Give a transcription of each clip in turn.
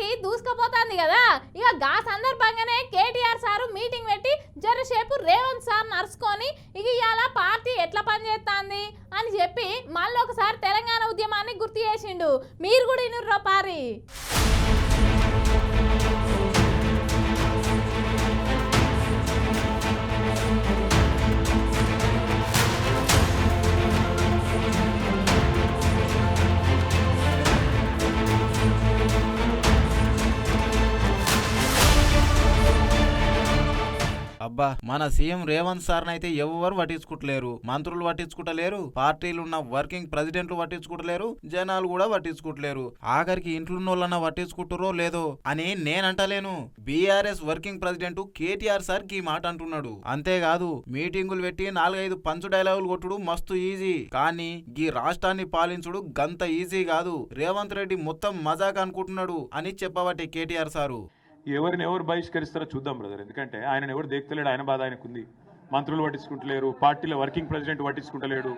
Party దూసుకుపోతుంది కదా. ఇక గా సందర్భంగానే కేటీఆర్ సారు మీటింగ్ పెట్టి జరసేపు రేవంత్ సార్ నడుచుకొని ఇక ఇవాళ పార్టీ ఎట్లా పనిచేస్తుంది అని చెప్పి మళ్ళీ ఒకసారి తెలంగాణ ఉద్యమాన్ని గుర్తు చేసిండు. మీరు కూడా ఇనుర్రా పారి. అబ్బా మన సీఎం రేవంత్ సార్ అయితే ఎవరు పట్టించుకుంటలేరు. మంత్రులు పట్టించుకుంటలేరు పార్టీలు ఉన్న వర్కింగ్ ప్రెసిడెంట్లు పట్టించుకుంటలేరు జనాలు కూడా పట్టించుకుంటలేరు. ఆఖరికి ఇంట్లో ఇంట్లోన్నోళ్ళన్నా పట్టించుకుంటారో లేదో అని నేనంటలేను. BRS working president KTR sir ఈ మాట అంటున్నాడు. అంతేకాదు మీటింగులు పెట్టి నాలుగైదు పంచు డైలాగులు కొట్టుడు మస్తు ఈజీ. కానీ ఈ రాష్ట్రాన్ని పాలించుడు గంత ఈజీ కాదు. రేవంత్ రెడ్డి మొత్తం మజాక్ అనుకుంటున్నాడు అని చెప్పబట్టే కేటీఆర్ సారు. ఎవరిని ఎవరు బహిష్కరిస్తారో చూద్దాం బ్రదర్ ఎందుకంటే ఆయన ఎవరు దేక్తలేడు ఆయన బాధ ఆయనకుంది. మంత్రులు పట్టించుకుంటలేరు పార్టీలో వర్కింగ్ ప్రెసిడెంట్ పట్టించుకుంటలేడు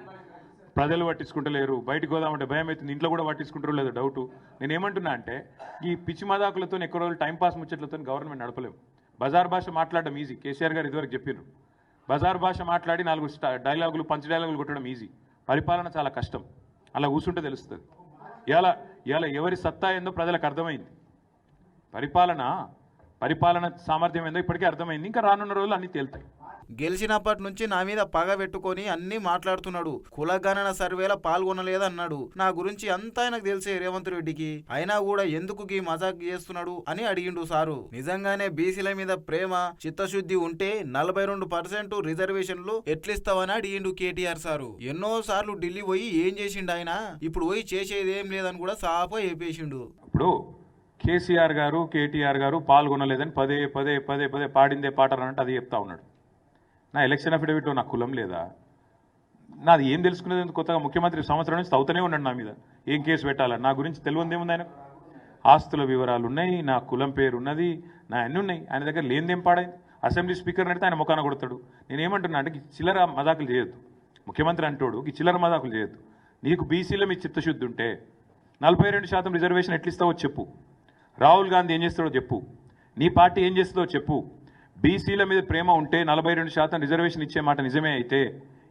ప్రజలు పట్టించుకుంటలేరు బయటకు పోదామంటే భయం అవుతుంది ఇంట్లో కూడా పట్టించుకుంటారు లేదు డౌట్ నేను ఏమంటున్నా అంటే ఈ పిచ్చి మదాకులతో ఎక్కువ రోజులు టైంపాస్ ముచ్చట్లతో గవర్నమెంట్ నడపలేము. బజార్ భాష మాట్లాడడం ఈజీ కేసీఆర్ గారు ఇదివరకు చెప్పారు బజార్ భాష మాట్లాడి నాలుగు డైలాగులు పంచ డైలాగులు కొట్టడం ఈజీ పరిపాలన చాలా కష్టం. అలా కూర్చుంటే తెలుస్తుంది. ఇలా ఇలా ఎవరి సత్తా ఏందో ప్రజలకు అర్థమైంది. పరిపాలన? పరిపాలన సామర్థ్యం ఏందో ఇప్పటికే అర్థమైంది. ఇంకా రానున్న రోజులు అన్ని తేలుతాయి. గెలిచినప్పటి నుంచి నా మీద పగ పెట్టుకొని అన్ని మాట్లాడుతున్నాడు. కులగణన సర్వేల పాల్గొనలేదన్నాడు. నా గురించి అంతా ఆయనకు తెలిసే రేవంత్ రెడ్డికి. అయినా కూడా ఎందుకు గీ మజాక్ చేస్తున్నాడు అని అడిగిండు సారు. నిజంగానే బీసీల మీద ప్రేమ చిత్తశుద్ధి ఉంటే నలభై రెండు పర్సెంట్ రిజర్వేషన్లు ఎట్లిస్తావని అడిగిండు కేటీఆర్ సారు. ఎన్నో సార్లు ఢిల్లీ పోయి ఏం చేసిండు ఆయన? ఇప్పుడు పోయి చేసేది ఏం లేదని కూడా సాపా చెప్పేసిండు. ఇప్పుడు కేసీఆర్ గారు కేటీఆర్ గారు పాల్గొనలేదని పదే పదే పదే పదే పాడిందే పాట అన్నట్టు అది చెప్తా ఉన్నాడు. నా ఎలక్షన్ అఫిడవిట్లో నా కులం లేదా? నాది ఏం తెలుసుకునేది కొత్తగా ముఖ్యమంత్రి సంవత్సరం నుంచి తవ్వుతూనే ఉన్నాడు నా మీద. ఏం కేసు పెట్టాలని నా గురించి తెలియదు ఏముంది ఆయన ఆస్తుల వివరాలు ఉన్నాయి నా కులం పేరు ఉన్నది నా అన్నీ ఉన్నాయి. ఆయన దగ్గర లేనిదేం పాడైంది? అసెంబ్లీ స్పీకర్ నడితే ఆయన ముఖాన కొడతాడు. నేనేమంటున్నా అంటే ఈ చిల్లర మదాకులు చేయొద్దు. ముఖ్యమంత్రి అంటాడు ఈ చిల్లర మదాకులు చేయొద్దు. నీకు బీసీలో మీ చిత్తశుద్ధి ఉంటే నలభై రెండు శాతం రిజర్వేషన్ ఎట్లిస్తావో చెప్పు. రాహుల్ గాంధీ ఏం చేస్తాడో చెప్పు. నీ పార్టీ ఏం చేస్తుందో చెప్పు. బీసీల మీద ప్రేమ ఉంటే నలభై రెండు శాతం రిజర్వేషన్ ఇచ్చే మాట నిజమే అయితే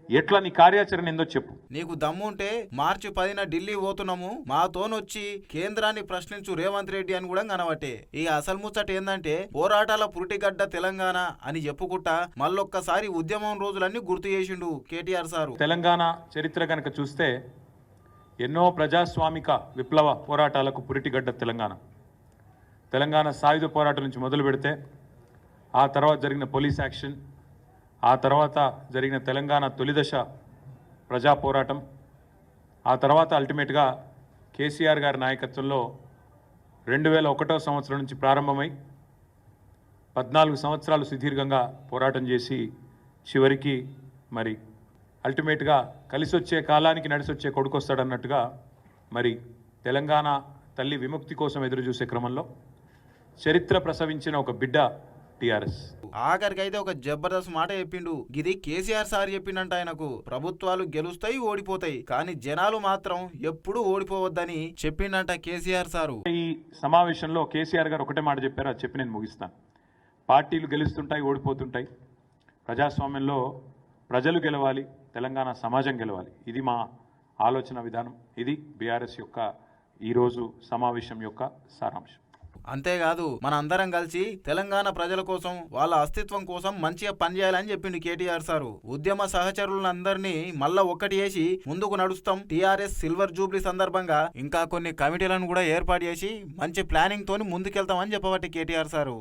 ఎట్లా నీ కార్యాచరణ ఏందో చెప్పు. నీకు దమ్ము ఉంటే మార్చి పదిన ఢిల్లీ పోతున్నాము మాతోనొచ్చి కేంద్రాన్ని ప్రశ్నించు రేవంత్ రెడ్డి అని కూడా కనబట్టే. ఇక అసలు ముచ్చట ఏందంటే పోరాటాల పురిటిగడ్డ తెలంగాణ అని చెప్పుకుంటా మళ్ళొక్కసారి ఉద్యమం రోజులన్నీ గుర్తు చేసిండు కేటీఆర్ సారు. తెలంగాణ చరిత్ర కనుక చూస్తే ఎన్నో ప్రజాస్వామిక విప్లవ పోరాటాలకు పురిటిగడ్డ తెలంగాణ. తెలంగాణ సాయుధ పోరాటం నుంచి మొదలు పెడితే ఆ తర్వాత జరిగిన పోలీస్ యాక్షన్ ఆ తర్వాత జరిగిన తెలంగాణ తొలిదశ ప్రజా పోరాటం ఆ తర్వాత అల్టిమేట్గా కేసీఆర్ గారి నాయకత్వంలో రెండు వేల ఒకటో సంవత్సరం నుంచి ప్రారంభమై పద్నాలుగు సంవత్సరాలు సుదీర్ఘంగా పోరాటం చేసి చివరికి మరి అల్టిమేట్గా కలిసి వచ్చే కాలానికి నడిసొచ్చే కొడుకొస్తాడన్నట్టుగా మరి తెలంగాణ తల్లి విముక్తి కోసం ఎదురు చూసే క్రమంలో చరిత్ర ప్రసవించిన ఒక బిడ్డ టీఆర్ఎస్. ఆఖరికైతే ఒక జబర్దస్త్ మాట చెప్పిండు. ఇది కేసీఆర్ సార్ చెప్పిండంట ఆయనకు. ప్రభుత్వాలు గెలుస్తాయి ఓడిపోతాయి. కానీ జనాలు మాత్రం ఎప్పుడూ ఓడిపోవద్దని చెప్పిండంట కేసీఆర్ సారు. ఈ సమావేశంలో కేసీఆర్ గారు ఒకటే మాట చెప్పారు. అది చెప్పి నేను ముగిస్తాను. పార్టీలు గెలుస్తుంటాయి ఓడిపోతుంటాయి. ప్రజాస్వామ్యంలో ప్రజలు గెలవాలి తెలంగాణ సమాజం గెలవాలి. ఇది మా ఆలోచన విధానం. ఇది బీఆర్ఎస్ యొక్క ఈరోజు సమావేశం యొక్క సారాంశం. అంతేకాదు మన అందరం కలిసి తెలంగాణ ప్రజల కోసం వాళ్ళ అస్తిత్వం కోసం మంచిగా పనిచేయాలని చెప్పిండు కేటీఆర్ సారు. ఉద్యమ సహచరులందరినీ మళ్ళా ఒక్కటి చేసి ముందుకు నడుస్తాం. టీఆర్ఎస్ సిల్వర్ జూబ్లీ సందర్భంగా ఇంకా కొన్ని కమిటీలను కూడా ఏర్పాటు చేసి మంచి ప్లానింగ్ తోని ముందుకెళ్తామని చెప్పబట్టి కేటీఆర్ సారు.